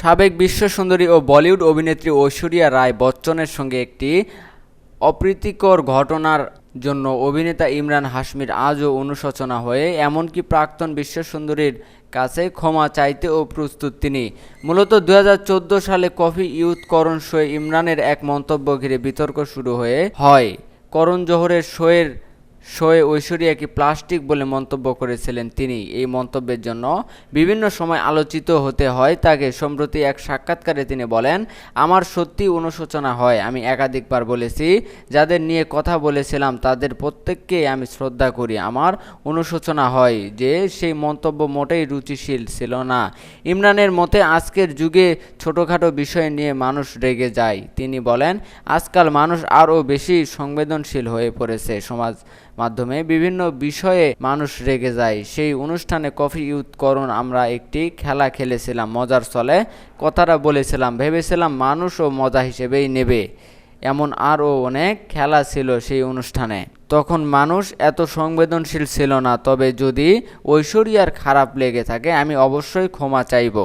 সাবেক বিশ্ব সুন্দরী ও বলিউড অভিনেত্রী ঐশ্বরিয়া রায় বচ্চনের সঙ্গে একটি অপ্রীতিকর ঘটনার জন্য অভিনেতা ইমরান হাশমির আজও অনুশোচনা হয়ে, এমনকি প্রাক্তন বিশ্ব সুন্দরীর কাছে ক্ষমা চাইতেও প্রস্তুত তিনি। মূলত দু হাজার চোদ্দ সালে কফি ইউথ করণ শোয়ে ইমরানের এক মন্তব্য ঘিরে বিতর্ক শুরু হয়ে হয়। করণ জোহরের শোয়ের শোয়ে ঐশ্বরিয়াকে প্লাস্টিক বলে মন্তব্য করেছিলেন তিনি। এই মন্তব্যের জন্য বিভিন্ন সময় আলোচিত হতে হয় তাকে। সম্প্রতি এক সাক্ষাৎকারে তিনি বলেন, আমার সত্যি অনুশোচনা হয়, আমি একাধিকবার বলেছি। যাদের নিয়ে কথা বলেছিলাম, তাদের প্রত্যেককে আমি শ্রদ্ধা করি। আমার অনুশোচনা হয় যে সেই মন্তব্য মোটেই রুচিশীল ছিল না। ইমরানের মতে, আজকের যুগে ছোটোখাটো বিষয় নিয়ে মানুষ রেগে যায়। তিনি বলেন, আজকাল মানুষ আরও বেশি সংবেদনশীল হয়ে পড়েছে সমাজ মাধ্যমে বিভিন্ন বিষয়ে মানুষ রেগে যায়। সেই অনুষ্ঠানে কফি ইউথ করুন, আমরা একটি খেলা খেলেছিলাম, মজার চলে কথাটা বলেছিলাম, ভেবেছিলাম মানুষও মজা হিসেবেই নেবে। এমন আরও অনেক খেলা ছিল সেই অনুষ্ঠানে। তখন মানুষ এত সংবেদনশীল ছিল না, তবে যদি ঐশ্বরিয়ার খারাপ লেগে থাকে, আমি অবশ্যই ক্ষমা চাইব।